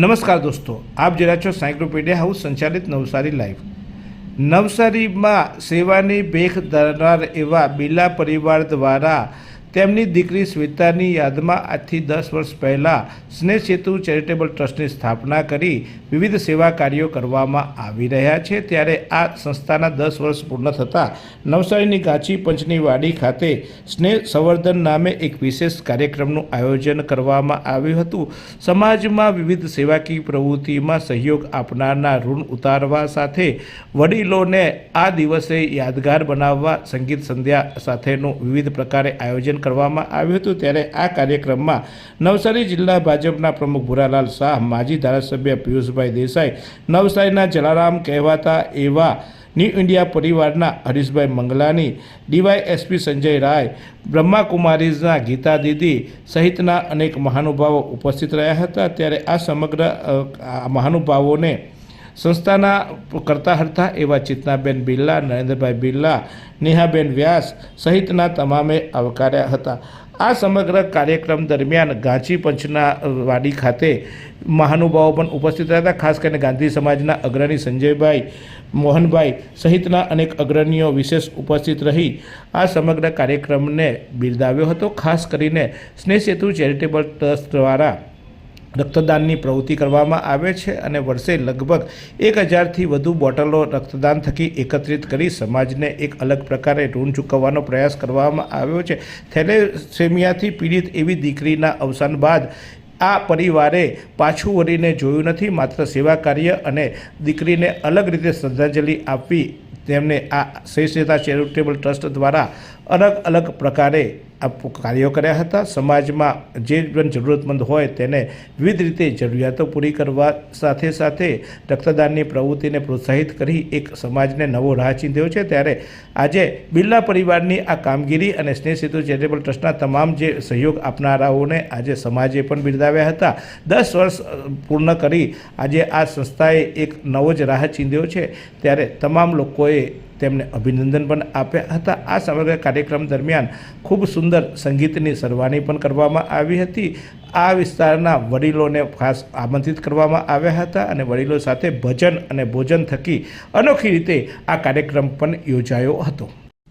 નમસ્કાર દોસ્તો, આપ જરા છો સાયક્લોપીડિયા હાઉસ સંચાલિત નવસારી લાઈવ. નવસારીમાં સેવાની ભેખ ધરનાર એવા બિલા પરિવાર દ્વારા તેમની દીકરી શ્વેતાની યાદમાં આજથી દસ વર્ષ પહેલાં સ્નેહ સેતુ ચેરિટેબલ ટ્રસ્ટની સ્થાપના કરી વિવિધ સેવા કાર્યો કરવામાં આવી રહ્યા છે. ત્યારે આ સંસ્થાના દસ વર્ષ પૂર્ણ થતાં નવસારીની ગાછી પંચની વાડી ખાતે સ્નેહ સંવર્ધન નામે એક વિશેષ કાર્યક્રમનું આયોજન કરવામાં આવ્યું હતું. સમાજમાં વિવિધ સેવાકીય પ્રવૃત્તિમાં સહયોગ આપનારના ઋણ ઉતારવા સાથે વડીલોને આ દિવસે યાદગાર બનાવવા સંગીત સંધ્યા સાથેનું વિવિધ પ્રકારે આયોજન કરવામાં આવ્યું હતું ત્યારે આ કાર્યક્રમમાં નવસારી જિલ્લા ભાજપના પ્રમુખ ભુરાલાલ શાહ, માજી ધારાસભ્ય પિયુષભાઈ દેસાઈ, નવસારીના જલારામ કહેવાતા એવા ન્યૂ ઇન્ડિયા પરિવારના હરીશભાઈ મંગલાની ડીવાયએસપી સંજય રાય, બ્રહ્માકુમારીઝના ગીતા દીદી સહિતના અનેક મહાનુભાવો ઉપસ્થિત રહ્યા હતા. ત્યારે આ સમગ્ર મહાનુભાવોને સંસ્થાના કરતા હતા એવા ચિતનાબેન બિરલા, નરેન્દ્રભાઈ બિરલા, નેહાબેન વ્યાસ સહિતના તમામે આવકાર્યા હતા. આ સમગ્ર કાર્યક્રમ દરમિયાન ગાંચી પંચના વાડી ખાતે મહાનુભાવો પણ ઉપસ્થિત રહ્યા હતા. ખાસ કરીને ગાંધી સમાજના અગ્રણી સંજયભાઈ, મોહનભાઈ સહિતના અનેક અગ્રણીઓ વિશેષ ઉપસ્થિત રહી આ સમગ્ર કાર્યક્રમને બિરદાવ્યો હતો. ખાસ કરીને સ્નેહ સેતુ ચેરિટેબલ ટ્રસ્ટ દ્વારા રક્તદાનની પ્રવૃત્તિ કરવામાં આવે છે અને વર્ષે લગભગ એક હજારથી વધુ બોટલો રક્તદાન થકી એકત્રિત કરી સમાજને એક અલગ પ્રકારે ઋણ ચૂકવવાનો પ્રયાસ કરવામાં આવ્યો છે. થેલેસેમિયાથી પીડિત એવી દીકરીના અવસાન બાદ આ પરિવારે પાછું વળીને જોયું નથી, માત્ર સેવા કાર્ય અને દીકરીને અલગ રીતે શ્રદ્ધાંજલિ આપવી. તેમને આ શ્રેષ્ઠતા ચેરિટેબલ ટ્રસ્ટ દ્વારા અલગ અલગ પ્રકારે કાર્યો કર્યા હતા. સમાજમાં જે પણ જરૂરતમંદ હોય તેને વિવિધ રીતે જરૂરિયાતો પૂરી કરવા સાથે સાથે રક્તદાનની પ્રવૃત્તિને પ્રોત્સાહિત કરી એક સમાજને નવો રાહ ચીંધ્યો છે. ત્યારે આજે બિરલા પરિવારની આ કામગીરી અને સ્નેહ સેતુ ચેરિટેબલ ટ્રસ્ટના તમામ જે સહયોગ આપનારાઓને આજે સમાજે પણ બિરદાવ્યા હતા. દસ વર્ષ પૂર્ણ કરી આજે આ સંસ્થાએ એક નવો જ રાહ ચીંધ્યો છે. ત્યારે તમામ લોકોએ તેમને અભિનંદન પણ આપ્યા હતા. આ સમગ્ર કાર્યક્રમ દરમિયાન ખૂબ સુંદર સંગીતની સરવાણી પણ કરવામાં આવી હતી. આ વિસ્તારના વડીલોને ખાસ આમંત્રિત કરવામાં આવ્યા હતા અને વડીલો સાથે ભજન અને ભોજન થકી અનોખી રીતે આ કાર્યક્રમ પણ યોજાયો હતો.